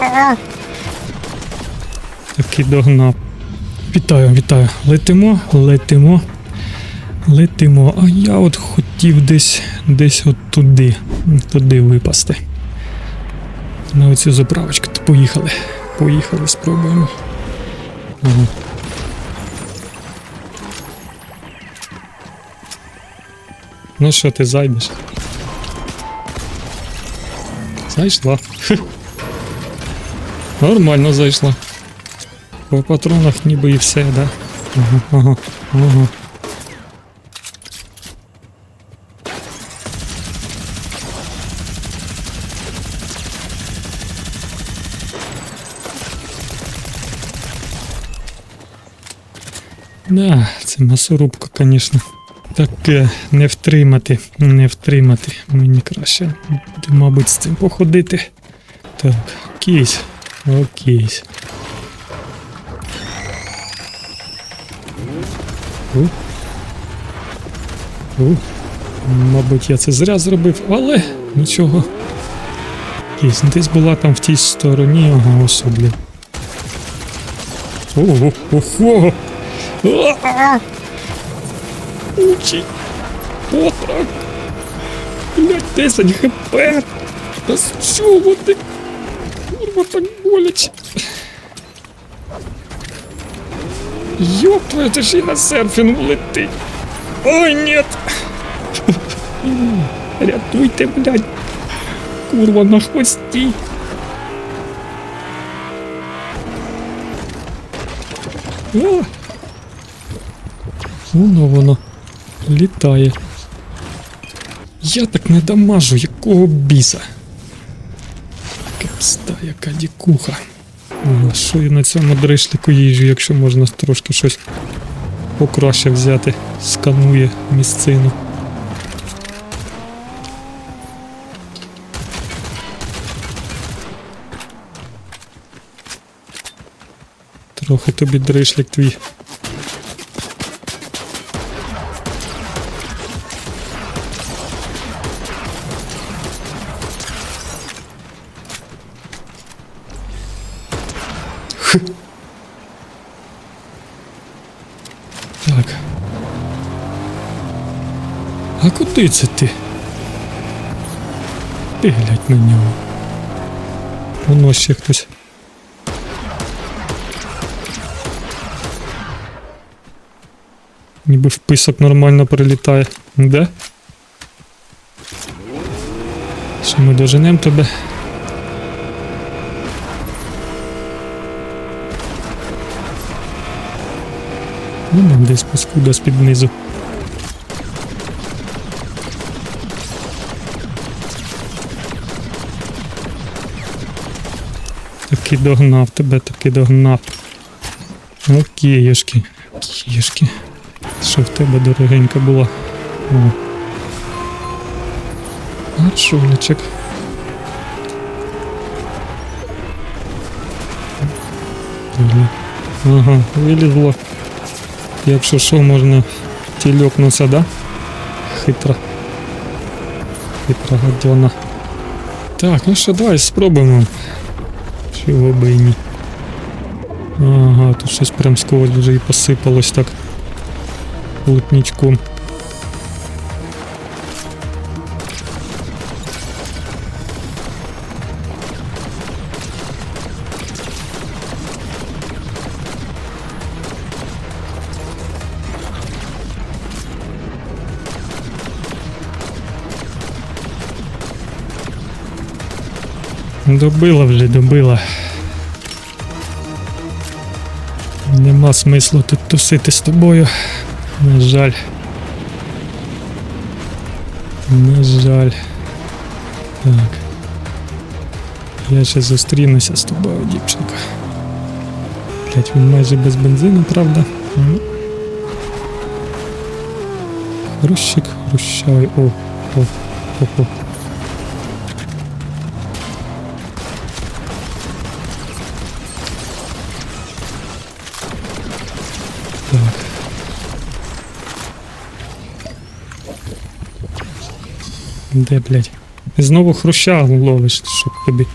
А! Таки догнав. Вітаю, вітаю. Летимо, летимо. Летимо. А я от хотів десь десь от туди. Туди випасти. На оцю заправочку. То Поїхали. Поїхали, спробуємо. Ага. Ну що, ти зайдеш? Зайшла. Нормально зайшла. По патронах ніби і все, да? Ага, ага, ага. Да, це м'ясорубка, звісно. Таке не втримати, не втримати. Мені краще, мабуть, з цим походити. Так, кісь. Окейсь. У. У. Мабуть, я це зря зробив, але нічого. Кісь, десь була там в тій стороні, ага, особлі. Ого, ого! А! Учи! Отрок! Блять, 10 хп! Та з чого ти? Так боляче! Ёб твою, ти ж і на серфінг летить! Ой, нет! Рятуйте, блядь! Курва на хвості! А! Воно воно літає. Я так не дамажу, якого біса. Кепста, яка дікуха. Що я на цьому дришлику їжджу, якщо можна трошки щось покраще взяти. Сканує місцину. Трохи тобі дришлик твій. А куди це ти? Ти глядь на нього. Воно ще хтось. Ніби вписок нормально прилітає. Де? Що ми доженемо тебе? Ну, десь паскуда з-під низу. Таки догнав тебе, таки догнав. Окейшки. Окейшки. Що в тебе дорогенька була? О. А. Ага. Вилізло. Якщо що, можна тільокнутися, да? Хитра. Хитра гадьона. Так, ну що, давай спробуємо. Чого би і ні. Ага, тут щось прям сквозь вже і посипалось так. Плотничком. Добила вже, добила. Нема смислу тут тусити з тобою. На жаль. На жаль. Так. Я ще зустрінуся з тобою, дівчинка. Блять, він майже без бензину, правда? Хрущик, хрущавий. О, о, о, о. Де, блядь? Знову хруща ловиш, щоб тобі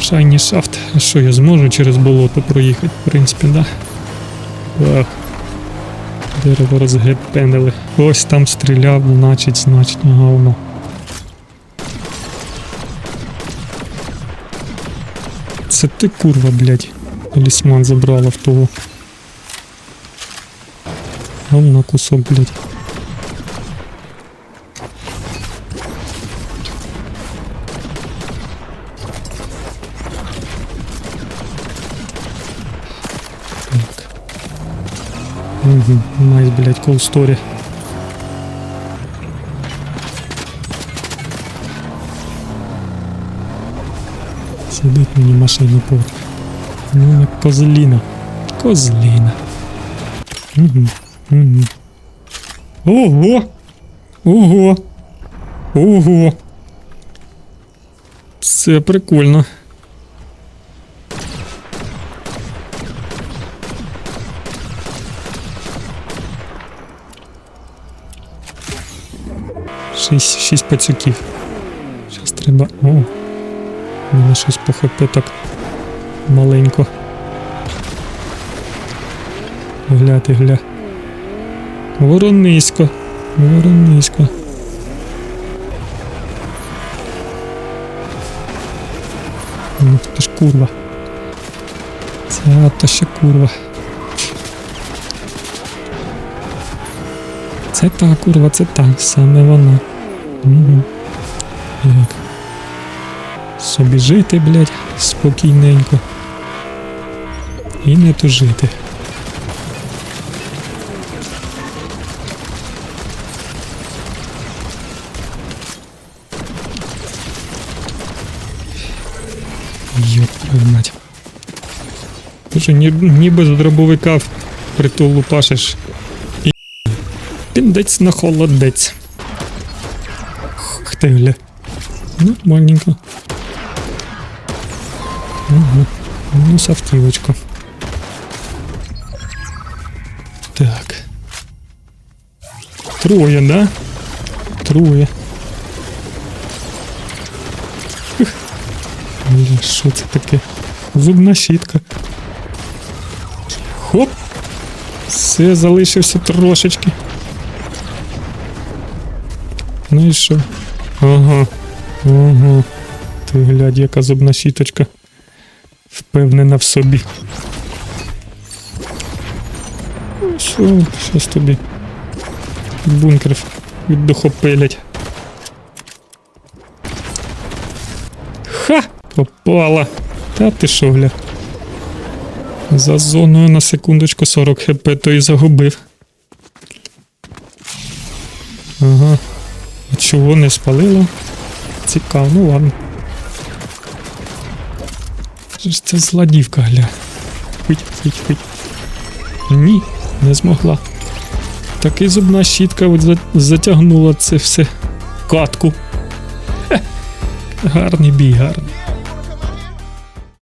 Шайні шафт. А що я зможу через болото проїхати? В принципі, да. Вау. Дерево розгепенили. Ось там стріляв, значить, значить, ага, воно. Це ти курва, блядь. Талісман забрала в того. Говна кусок, блядь. Найс, блядь, story. Сидить мені машину по. Ну, як козліна. Козліна. Ого! Ого! Ого! Це прикольно. Шість, шість пацюків. Зараз треба. О! У мене щось по хп так маленько. Гля ти гля. Воронисько. Воронисько. Ну, ти ж курва. Це то ще курва. Це та курва, це та, саме вона. Угу. Як? Собі жити, блядь, спокійненько. І не тужити. Йоп, мать. Ти що, ні, ніби з дробовика в притул лупашиш. Піндець на холодець. Х ти гля. Нормальненько. Угу. Ну, савтівочка. Так. Троє, да? Троє. Бля, що це таке? Зубна щітка. Хоп! Все, залишився трошечки. Ну і що? Ага. Ага. Ти глядь, яка зубна щіточка. Впевнена в собі. Ну Що, щось тобі? Бункер віддохопилять. Ха! Попала. Та ти що, гля? За зоною на секундочку 40 хп то і загубив. Ага. Чого не спалило? Цікаво, ну ладно. Що ж це зладівка, гля? Хить, хить, хить. Ні, не змогла. Таки зубна щітка от затягнула це все. Катку. Хе. Гарний бій, гарний.